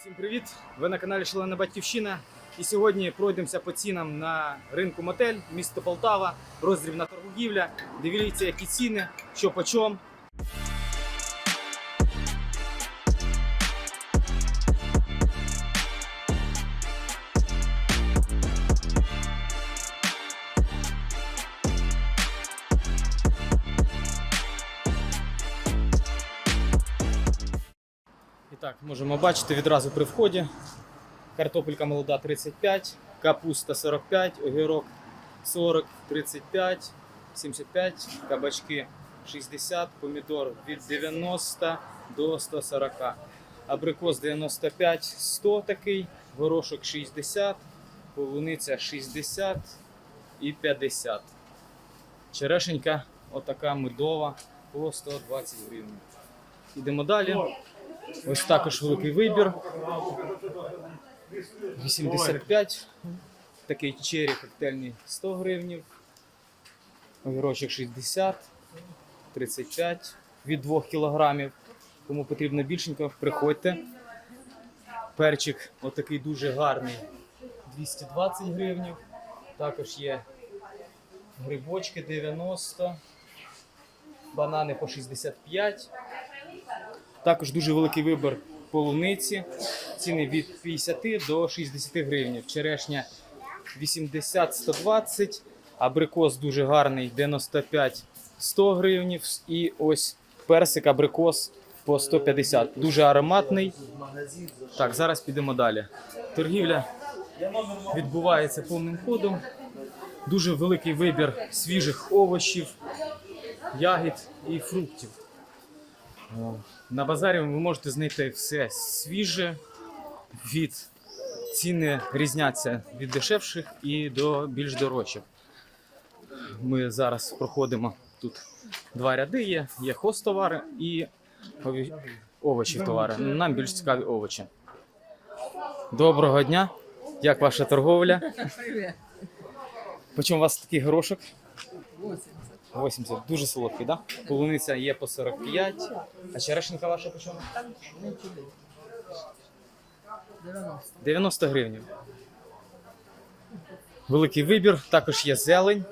Всім привіт! Ви на каналі Шалена Батьківщина. І сьогодні пройдемося по цінам на ринку Мотель, місто Полтава, роздрібна торгівля. Дивіться, які ціни, що по чому. Так, можемо бачити відразу при вході. Картопелька молода 35, капуста 45, огірок 40, 35, 75, кабачки 60, помідор від 90 до 140, абрикос 95, 100 такий, горошок 60, полуниця 60 і 50. Черешенька отака медова по 120 гривень. Ідемо далі. Ось також великий вибір. 85. Такий чері коктейльний 100 гривнів. Огірочок 60, 35 від 2 кілограмів. Кому потрібно більшенько, приходьте. Перчик отакий дуже гарний 220 гривнів. Також є грибочки 90, банани по 65. Також дуже великий вибір полуниці. Ціни від 50 до 60 гривень. Черешня 80-120, абрикос дуже гарний 95-100 гривень. І ось персик абрикос по 150. Дуже ароматний. Так, зараз підемо далі. Торгівля відбувається повним ходом. Дуже великий вибір свіжих овочів, ягід і фруктів. На базарі ви можете знайти все свіже, від ціни різняться від дешевших і до більш дорожчих. Ми зараз проходимо тут два ряди є, є хостовари і овочі товари. Нам більш цікаві овочі. Доброго дня! Як ваша торговля? Почому у вас такий горошок? 80. 80. Дуже солодкий? Да? Полуниця є по 45. А черешенька ваша по чому? 90. 90 гривень. Великий вибір, також є зелень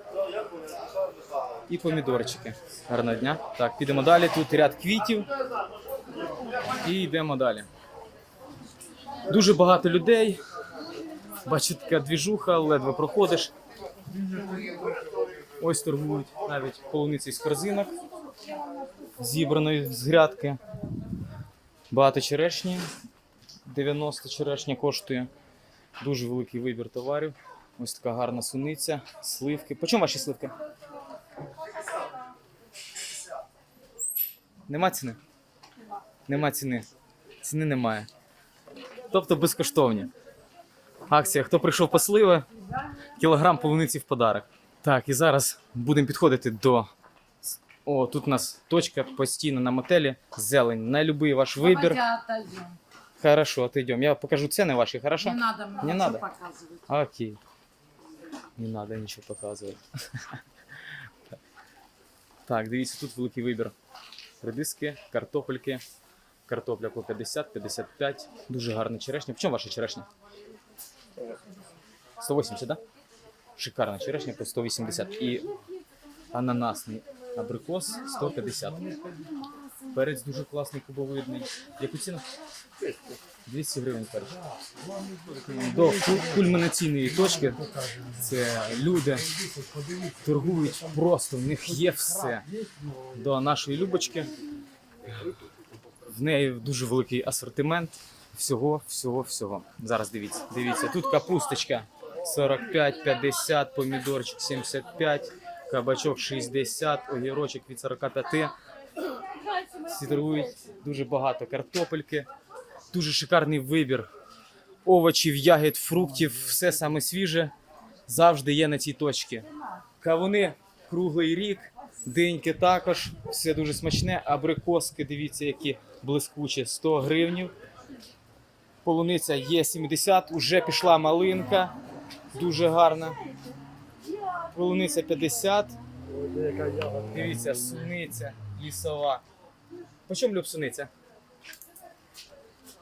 і помідорчики. Гарного дня. Так, підемо далі. Тут ряд квітів. І йдемо далі. Дуже багато людей. Бачу, така двіжуха, ледве проходиш. Ось торгують навіть полуниці з корзинок, зібраної з грядки. Багато черешні. 90 черешня коштує. Дуже великий вибір товарів. Ось така гарна суниця, сливки. По чому ваші сливки? Нема ціни? Нема ціни. Ціни немає. Тобто безкоштовні. Акція. Хто прийшов по сливи, кілограм полуниці в подарок. Так, і зараз будемо підходити до. О, тут у нас точка постійно на мотелі. Зелень. На будь-який ваш вибір. Хорошо, отойдем. Я покажу цены ваши, хорошо? Не надо мне Не надо? показывать. Окей. Не надо нічого показувати. Так, дивіться, тут великий вибір. Редиски, картопельки. Картопля по 50, 55. Дуже гарна черешня. В чому ваша черешня? 180, да? Шикарна черешня по 180. І ананасний абрикос 150. Перець дуже класний, кубовидний. Яку ціну? 200 гривень перець. До кульмінаційної точки це люди торгують просто, в них є все. До нашої Любочки. В неї дуже великий асортимент. Всього, всього, всього. Зараз дивіться. Дивіться, тут капусточка 45, 50, помідорчик 75, кабачок 60, огірочок від 45. Всі дуже багато картопельки. Дуже шикарний вибір овочів, ягід, фруктів, все саме свіже завжди є на цій точці. Кавуни круглий рік, диньки також, все дуже смачне. Абрикоски, дивіться, які блискучі, 100 гривнів. Полуниця є 70, уже пішла малинка, дуже гарна. Полуниця 50. Дивіться, суниця лісова. По чому люб суниця?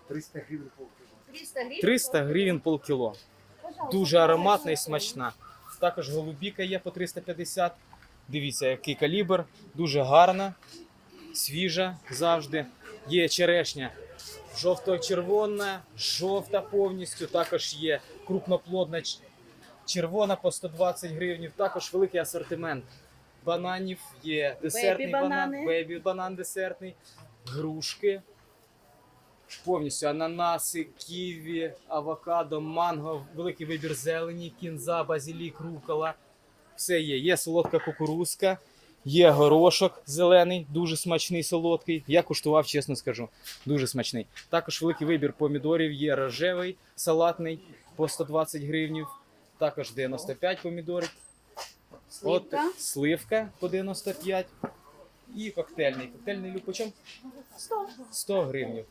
300 гривен полкило. 300 гривень. 300 гривень полкіло. Дуже ароматна і смачна. Також голубіка є по 350. Дивіться, який калібр. Дуже гарна, свіжа завжди. Є черешня жовто-червона, жовта повністю. Також є крупноплодна червона по 120 гривень. Також великий асортимент бананів. Є десертний банан, Бебі-банани. банан десертний, грушки. Повністю ананаси, ківі, авокадо, манго, великий вибір зелені, кінза, базилік, рукола. Все є. Є солодка кукурузка, є горошок зелений, дуже смачний, солодкий. Я куштував, чесно скажу, дуже смачний. Також великий вибір помідорів є рожевий, салатний по 120 гривнів. Також 95 помідорів. Сливка. От сливка по 95. І коктейльний. Коктейльний любочем 100. 100 гривень.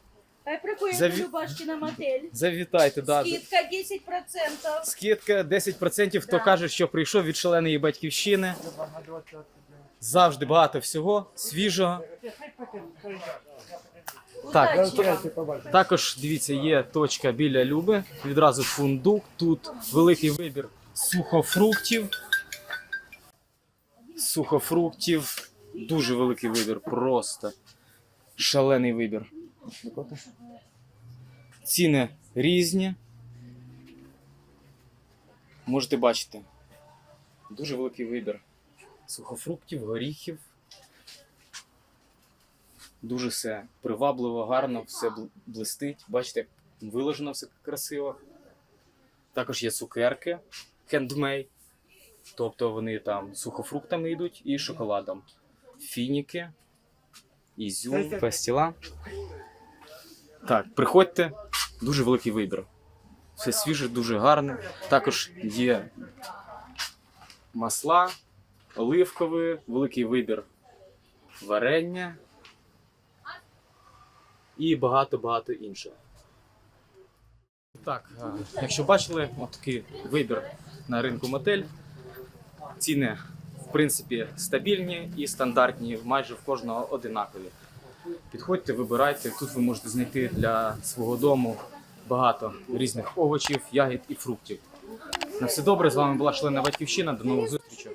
Заві- до Любашки на мотель. Завітайте, да. Скидка 10%. Скидка 10%, хто Да. каже, що прийшов від шаленої батьківщини. Завжди багато всього, свіжого. Так. Також дивіться, є точка біля Люби. Відразу фундук. Тут великий вибір сухофруктів. Сухофруктів. Дуже великий вибір, просто шалений вибір. Ціни різні. Можете бачити. Дуже великий вибір. Сухофруктів, горіхів. Дуже все привабливо, гарно, все блистить. Бачите, як виложено все красиво. Також є цукерки хендмей. Тобто вони там сухофруктами йдуть і шоколадом. Фініки, ізюм, пастіла. Так, приходьте, дуже великий вибір. Все свіже, дуже гарне. Також є масла, оливкові, великий вибір варення і багато-багато іншого. Так, якщо бачили, от такий вибір на ринку мотель. Ціни, в принципі, стабільні і стандартні, майже в кожного одинакові. Підходьте, вибирайте. Тут ви можете знайти для свого дому багато різних овочів, ягід і фруктів. На все добре, з вами була члена Батьківщина. До нових зустрічей.